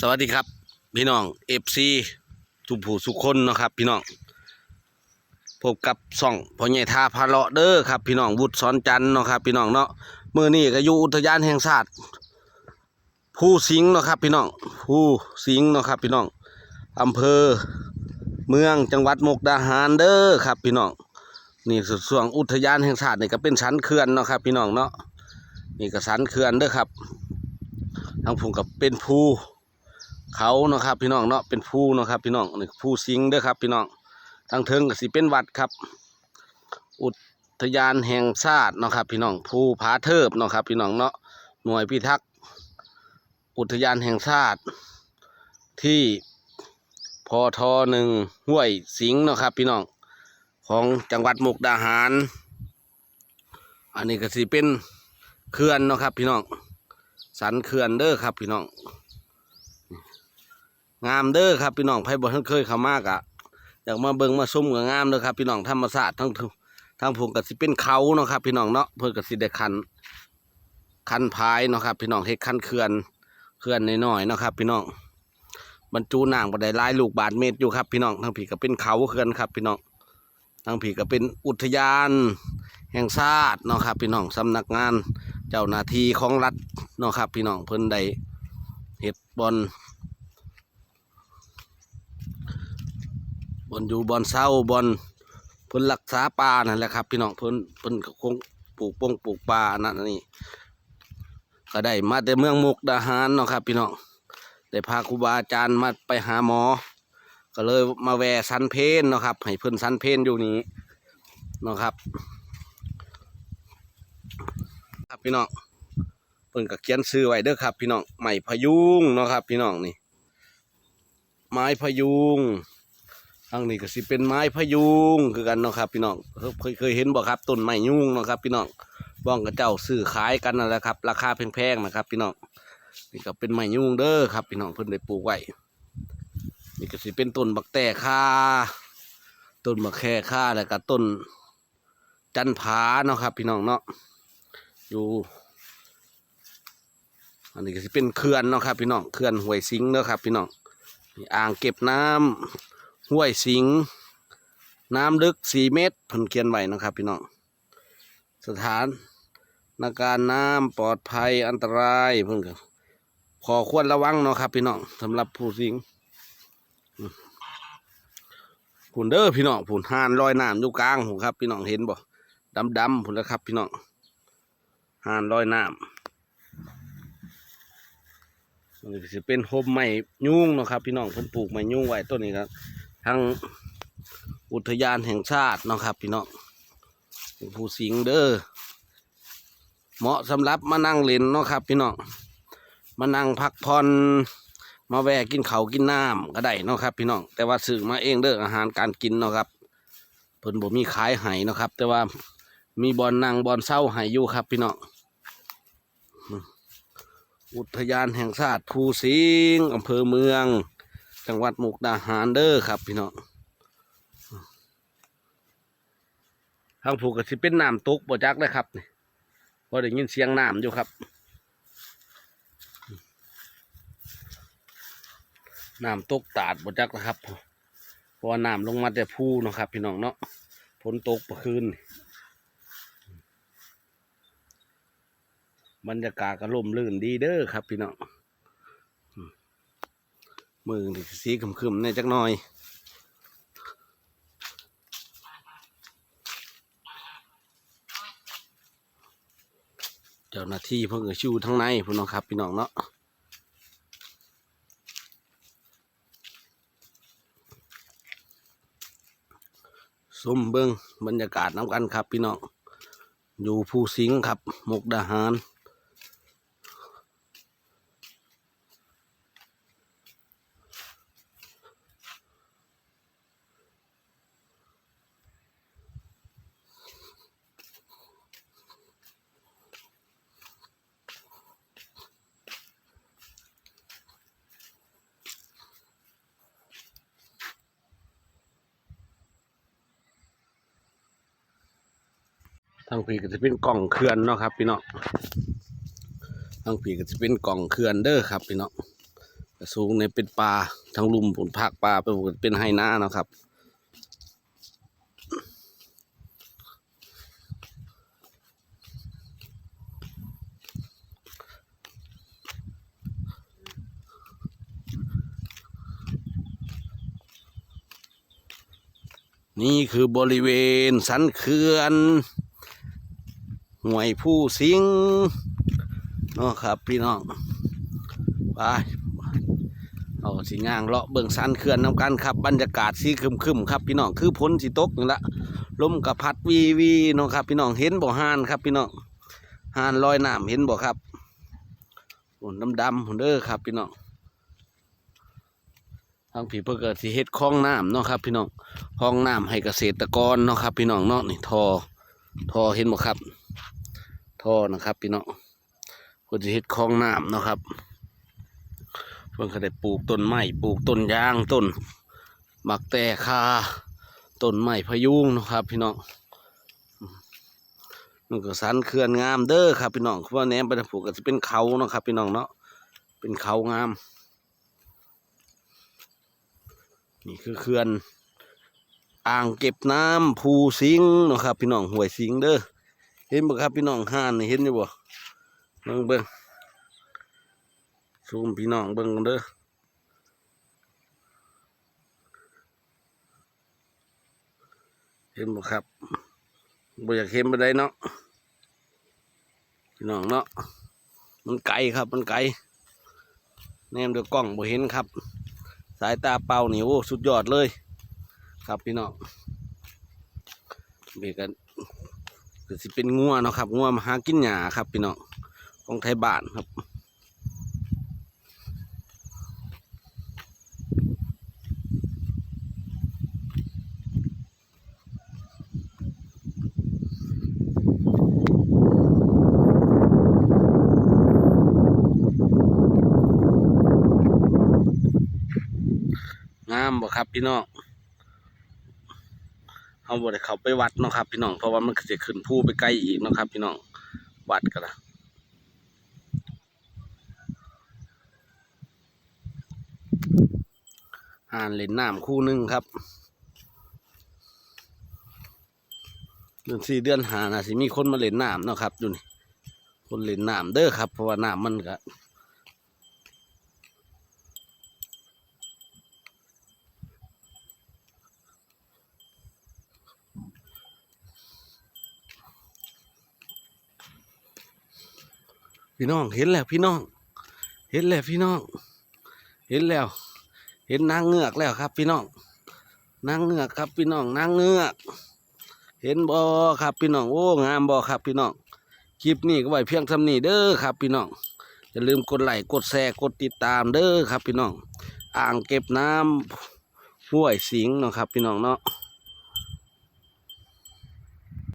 สวัสดีครับ พี่น้องเอฟซีทุกผู้สุคนนะครับ พี่น้องพบกับซ่องพ่อใหญ่ทาพาเลาะเด้อครับ พี่น้องวุฒิสอนจันเนาะครับ พี่น้องเนาะมือนี้ก็อยู่อุทยานแห่งชาติผู้สิงห์เนาะครับ พี่น้องผู้สิงห์เนาะครับ พี่น้องอำเภอเมืองจังหวัดมุกดาหารเด้อครับ พี่น้องนี่สุดส่วนอุทยานแห่งชาตินี่ก็เป็นชั้นเขื่อนเนาะครับ พี่น้องเนาะนี่ก็สันเขื่อนเด้อครับทางผมกับเป็นภู เขาเนาะครับ พี่น้องเนาะเป็นผู้เนาะครับ พี่น้องนี่ผู้สิงเด้อครับ พี่น้องทางเทิงก็สิเป็นวัดครับ อุทยานแห่งชาติเนาะครับ พี่น้องภูผาเทิบเนาะครับ พี่น้องเนาะหน่วยพิทักษ์อุทยานแห่งชาติ ที่พอทอหนึ่งห้วยสิงเนาะครับ พี่น้องของจังหวัดมุกดาหาร อันนี้ก็สิเป็นเขื่อนเนาะครับ พี่น้องสันเขื่อนเด้อครับ พี่น้อง งามเด้อครับพี่น้องไพ่บ่ทันเคยเข้ามากอะอยากมาเบิ่งมาชมก็งามเด้อครับพี่น้องธรรมศาสตร์ทั้งทั้งผมก็สิเป็นเขาเนาะครับ พี่น้องเนาะเพิ่นก็สิได้คันคันพายเนาะครับ พี่น้องเฮ็ดคันเขื่อนเขื่อนน้อยๆเนาะครับ พี่น้องบรรจุน้ำบ่ไดลายลูกบาทเมตรอยู่ครับ พี่น้องทั้งผีก็เป็นเขาเขื่อนครับ พี่น้องทั้งผีก็เป็นอุทยาน แห่งชาติเนาะครับ พี่น้องสำนักงาน เจ้าหน้าที่ของรัฐเนาะครับ พี่น้องเพิ่นได้เฮ็ดบอน บอนอยู่บอนเศร้าบอนเพิ่นรักษาป่านั่นแหละครับ พี่น้องเพิ่นเพิ่นก็คงปลูกปงปลูกป่านั่นนี่ก็ได้มาแต่เมืองมุกดาหารเนาะครับพี่น้องได้พาครูบาอาจารย์มาไปหาหมอ ก็เลยมาแวสันเพนเนาะครับ ให้เพิ่นสันเพนอยู่นี้เนาะครับ ครับพี่น้องเพิ่นก็เขียนซื้อไว้เด้อครับ พี่น้องไม้พยุงเนาะครับ พี่น้องนี่ ไม้พยุง ทางนี้ก็สิเป็นไม้พยุงคือกันเนาะครับ พี่น้องเคยเคยเห็นบ่ครับต้นไม้ยุงเนาะครับ พี่น้องบ้องกับเจ้าซื้อขายกันนั่นแหละครับ ราคาแพงๆนะครับ พี่น้องนี่ก็เป็นไม้ยุงเด้อครับ พี่น้องเพิ่นได้ปลูกไว้นี่ก็สิเป็นต้นบักแต้ค่าต้นบักแค่ค่าแล้วก็ต้นจันผาเนาะครับ พี่น้องเนาะอยู่ อันนี้ก็สิเป็นเขื่อนเนาะครับ พี่น้องเขื่อนห้วยสิงเนาะครับ พี่น้องอ่างเก็บน้ำ ห้วยสิง น้ำลึกสี่เมตรเพิ่นเขียนไว้นะครับพี่น้องสถานนาการน้ำปลอดภัยอันตรายเพิ่นก็ขอควรระวังเนาะครับ พี่น้องสำหรับผู้สิงผุนเด้อพี่น้องผุนหานลอยน้ำอยู่กลางผมครับ พี่น้องเห็นบ่ดำดำผุนแล้วครับ พี่น้องหานลอยน้ำมันก็สิเป็นโฮมไม้ยุ่งเนาะครับ พี่น้องเพิ่นปลูกไม้ยุ่งไว้ต้นนี้ครับ ทางอุทยานแห่งชาตินะครับ พี่น้องผู้สิงเด้อเหมาะสำหรับมานั่งเล่นนะครับ พี่น้องมานั่งพักผ่อนมาแวะกินเขากินน้ำก็ได้นะครับ พี่น้องแต่ว่าซื้อมาเองเด้ออาหารการกินนะครับเพิ่นบ่มีขายให้นะครับ แต่ว่ามีบอลนั่งบอลเศร้าให้อยู่ครับ พี่น้องอุทยานแห่งชาติภูสิงห์อำเภอเมือง จังหวัดมุกดาหารเด้อครับ พี่น้องทางผูกก็สิเป็นน้ำตกบ่จักเลยครับนี่พอได้ยินเสียงน้ำอยู่ครับน้ำตกตาดบ่จักนะครับเพราะว่าน้ำลงมาแต่ภูเนะครับ พี่น้องเนาะฝนตกเมื่อคืนบรรยากาศก็ร่มรื่นดีเด้อครับ พี่น้อง มือนี่สีขึมๆเนี่ยจักหน่อยเจ้าหน้าที่เพิ่งชูทั้งในพี่น้องครับพี่น้องเนาะสมเบิงบรรยากาศน้ำกันครับพี่น้อง อยู่ภูสิงห์ครับ มุกดาหาร ทางผีก็จะเป็นกล่องเขื่อนเนาะครับ พี่น้องทางผีก็จะเป็นกล่องเขื่อนเด้อครับ พี่น้องสูงในเป็นป่าทั้งลุ่มผลภาคป่าไปหมดเป็นไฮน้าเนาะครับนี่คือบริเวณสันเขื่อน ห่วยผู้สิงเนาะครับ พี่น้องไปเอาสิย่างเลาะเบิ่งสันเขื่อนน้ำกันครับ บรรยากาศสีครึมครับ พี่น้องคือพ้นสิตกนี่ละลมกับพัดวีวีเนาะครับ พี่น้องเห็นบ่ห่านครับ พี่น้องห่านลอยน้ำเห็นบ่ครับโอ้ดำดำๆเด้อครับ พี่น้องทางผีเพื่อเกิดสิเฮ็ดคลองน้ำเนาะครับ พี่น้องห้องน้ำให้เกษตรกรเนาะครับ พี่น้องเนาะนี่ทอทอเห็นบ่ครับ ท่อนะครับ พี่น้องเพื่อจะเฮ็ดคลองน้ำนะครับ เพิ่นก็ได้ปลูกต้นไม้ปลูกต้นยางต้นหมักแต่คาต้นไม้พยุงนะครับ พี่น้องมันก็สันเขื่อนงามเด้อครับ พี่น้องเพราะว่าแหนมไปทางผูกก็จะเป็นเขานะครับ พี่น้องเนาะเป็นเขางาม นี่คือเขื่อนอ่างเก็บน้ำภูสิงนะครับ พี่น้องห้วยสิงเด้อ เห็นบ่ครับพี่น้องห่านเห็นอยู่บ่เบิ่งเบิ่งซูมพี่น้องเบิ่งกันเด้อเห็นบ่ครับบ่อยากเห็นบ่ได้เนาะพี่น้องเนาะมันไกลครับมันไกลแนมเดี๋ยกล้องบ่เห็นครับ สายตาเปล่านี่โอ้สุดยอดเลย ครับพี่น้องเบรกัน คือสิเป็นงัวเนาะครับงัวมาหากินหญ้าครับพี่น้องของไทยบ้านครับงามบ่ครับพี่น้อง เอาบ่ได้เขาไปวัดเนาะครับ พี่น้องเพราะว่ามันก็จะขึ้นภูไปไกล้อีกเนาะครับ พี่น้องวัดกันละห่านเล่นน้ำคู่หนึ่งครับเดือนสี่เดือนหานะสิมีคนมาเล่นน้ำเนาะครับอยู่นี่คนเล่นน้ำเด้อครับเพราะว่าน้ำมันก็ พี่น้องเห็นแล้วพี่น้อง เห็นแล้วพี่น้อง เห็นแล้ว เห็นนางเงือกแล้วครับ พี่น้องนางเงือกครับ พี่น้องนางเงือก เห็นบ่ครับพี่น้องโอ้งามบ่ครับ พี่น้องคลิปนี้ก็ไว้เพียงทำนี้เด้อครับพี่น้องอย่าลืมกดไลค์กดแชร์กดติดตามเด้อครับ พี่น้องอ่างเก็บน้ำห้วยสิงห์เนาะครับ พี่น้องเนาะ